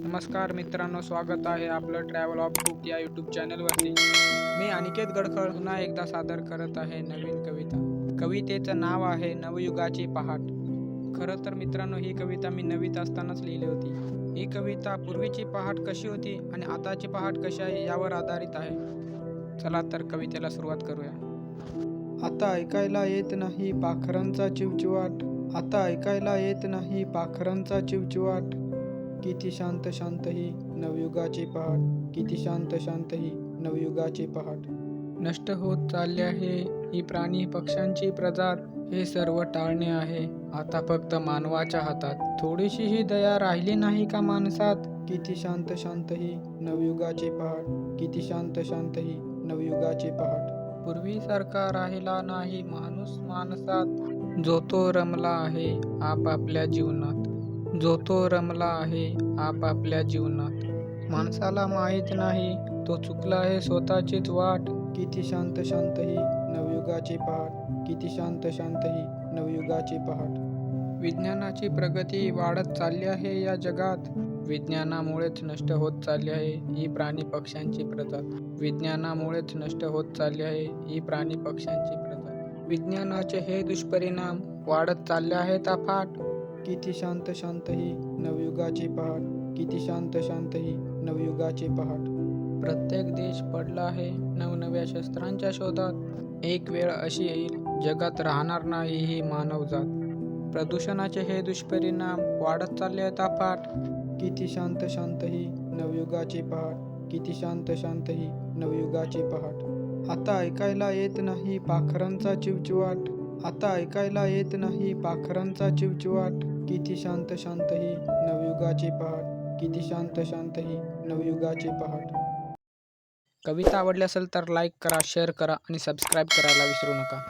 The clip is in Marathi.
नमस्कार मित्रांनो स्वागत आहे आपलं ट्रॅव्हल ऑफ बुक या यूट्यूब चॅनलवरती मी अनिकेत गडकर पुन्हा एकदा सादर करत आहे नवीन कविता. कवितेचं नाव आहे नवयुगाची पहाट. खरं तर मित्रांनो ही कविता मी नवीत असतानाच लिहिली होती. ही कविता पूर्वीची पहाट कशी होती आणि आताची पहाट कशी आहे यावर आधारित आहे. चला तर कवितेला सुरुवात करूया. आता ऐकायला येत नाही पाखरांचा चिवचिवाट. आता ऐकायला येत नाही पाखरांचा चिवचिवाट. किती शांत शांत ही नवयुगाची पहाट किती शांत शांत ही नवयुगाची पहाट. नष्ट होत चालले आहे ही प्राणी पक्ष्यांची प्रजात हे सर्व टाळणे आहे. आता फक्त मानवाच्या हातात. थोडीशी ही दया राहिली नाही का माणसात? किती शांत शांत ही नवयुगाची पहाट किती शांत शांत ही नवयुगाची पहाट. पूर्वीसारखा राहिला नाही माणूस माणसात. जो तो रमला आहे आपापल्या जीवनात. जो तो रमला आहे आपापल्या जीवनात. माणसाला माहीत नाही तो चुकला आहे स्वतःचीच वाट. किती शांत शांत ही नवयुगाची पहाट. किती शांत शांत ही नवयुगाची पहाट. विज्ञानाची प्रगती वाढत चालली आहे या जगात. विज्ञानामुळेच नष्ट होत चालली आहे ही प्राणी पक्ष्यांची प्रजात. विज्ञानामुळेच नष्ट होत चालली आहे ही प्राणी पक्ष्यांची प्रजात. विज्ञानाचे हे दुष्परिणाम वाढत चालले आहेत अफाट किती शांत शांत ही नवयुगाची पहाट किती शांत शांत ही नवयुगाची पहाट. प्रत्येक देश पडला आहे नवनव्या शस्त्रांच्या शोधात. एक वेळ अशी येईल जगात राहणार नाही ही मानवजात प्रदूषणाचे हे दुष्परिणाम वाढत चालले आहेत आपाट किती शांत शांत ही नवयुगाची पहाट किती शांत शांत ही नवयुगाची पहाट. आता ऐकायला येत नाही पाखरांचा चिवचिवाट. आता ऐकायला येत नाही पाखरांचा चिवचिवाट. किती शांत शांत ही नवयुगाची पहाट. किती शांत शांत ही नवयुगाची पहाट. कविता आवडली असेल तर लाईक करा शेअर करा आणि सबस्क्राईब करायला विसरू नका.